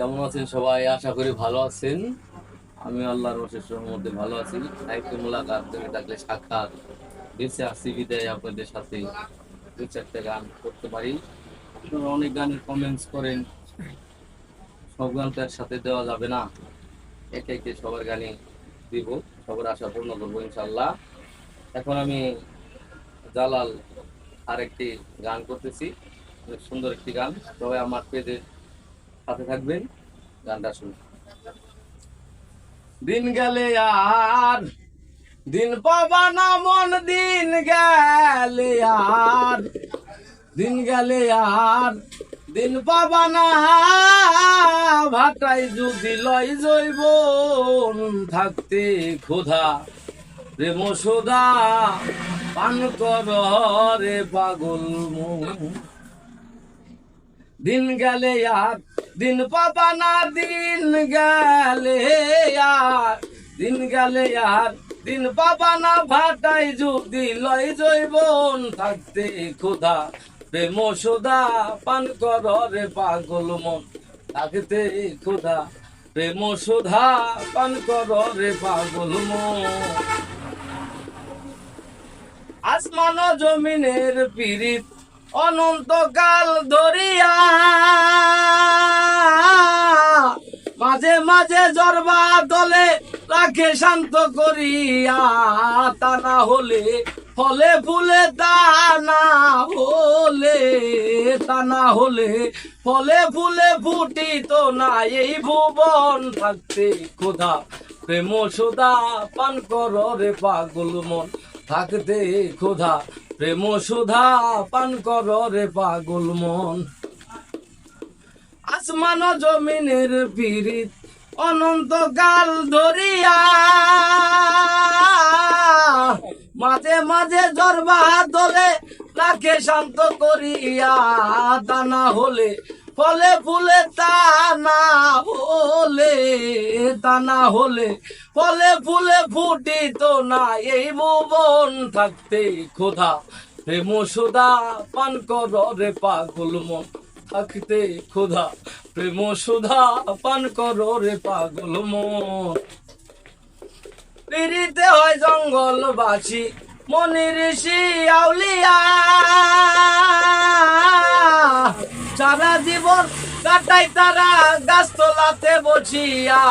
কেমন আছেন সবাই? আশা করি ভালো আছেন। আমি আল্লাহর অশেষ মধ্যে ভালো আছি। সাহিত্য মোলাকাত তুমি থাকলে সাক্ষাৎ বেঁচে আসি বিদায় আপনাদের সাথে। দু চারটে গান করতে পারি। আপনারা অনেক গানের কমেন্টস করেন। সব গান তো একসাথে দেওয়া যাবে না। একে একে সবার গানে দিব। সবার আশা পূর্ণ করব ইনশাল্লাহ এখন আমি জালাল আরেকটি গান করতেছি। সুন্দর একটি গান। সবাই আমার পেজে সাথে থাকবেন। গানটা শুনুন। দিন গেলে আর, দিন পাবা না মন দিন গেলে আর। দিন গেলে আর, দিন পাবা না ভাটাই যদি লয় জৈব থাকতে ক্ষুধা। প্রেম সোদা পান কর রে পাগল মন। দিন গেলে আর দিন পাবা না, দিন গেলে আর। দিন গেলে আর। দিন পাবা না, ভাটাই যদি লয় জৈবন, থাকতে ক্ষুধা, প্রেম সোদা পান কর রে পাগল মন, থাকতে ক্ষুধা, প্রেম সোধা, পান কর রে পাগল মন। আসমান জমিনের পীড়িত অনন্তকাল ধরিয়া মাঝে মাঝে জরবা দলে রাখে শান্ত করিয়া, তা না হলে ফলে ফুলে, তা না হলে, তা না হলে ফলে ফুলে ফুটিত না। এই ভুবন থাকতে খোদা প্রেম সোদা পান কর রে পাগল মন, থাকতে ক্ষুধা। প্রেম সুধা পান কর রে পাগল মন। আসমান জমিনের পীড়িত অনন্তকাল ধরিয়া মাঝে মাঝে জরবা দলে তাকে শান্ত করিয়া তা না হলে ফলে ফুলে তা না হলে তা না হলে। ফলে ফুলে ফুটিত না এই ভুবন থাকতে খোদা প্রেম সুদা পান কর রে পাগল মন, থাকতে খোদা প্রেম সুধা, পান কর রে পাগল মন। পিড়িতে হয় জঙ্গলবাসী মনি ঋষি আউলিয়া। কাটাই তারা গাছতলাতে বসিয়া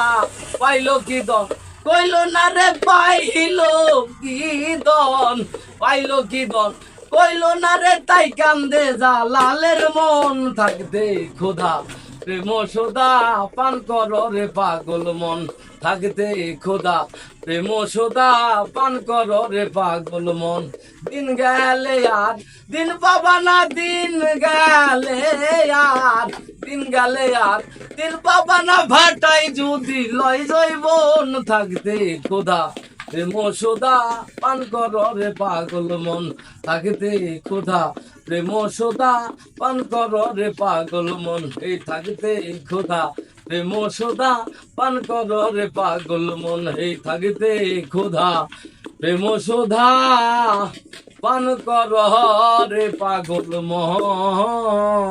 পাইল কি দন কইল, না রে পাইল কি দন পাইল কি দন কইল, না রে তাই কান্দে যা লালের মন, থাকতে খোদা। প্রেম সোদা পান কর রে পাগল মন। থাকতে খোদা প্রেম সোদা পান কর রে পাগল মন। দিন গেলে আর, দিন পাবা না দিন গেলে আর। দিন গেলে আর, দিন পাবা না ভাটাই যদি লয় জৈবন থাকতে খোদা প্রেম সোদা পান কর রে পাগল মন। থাকতে খোদা, প্রেম সোদা পান কর রে পাগল মন। এই থাকতে খোদা, প্রেম সোদা পান কর রে পাগল মন। এই থাকতে খোদা, প্রেম সোধা পান কর রে পাগল মন।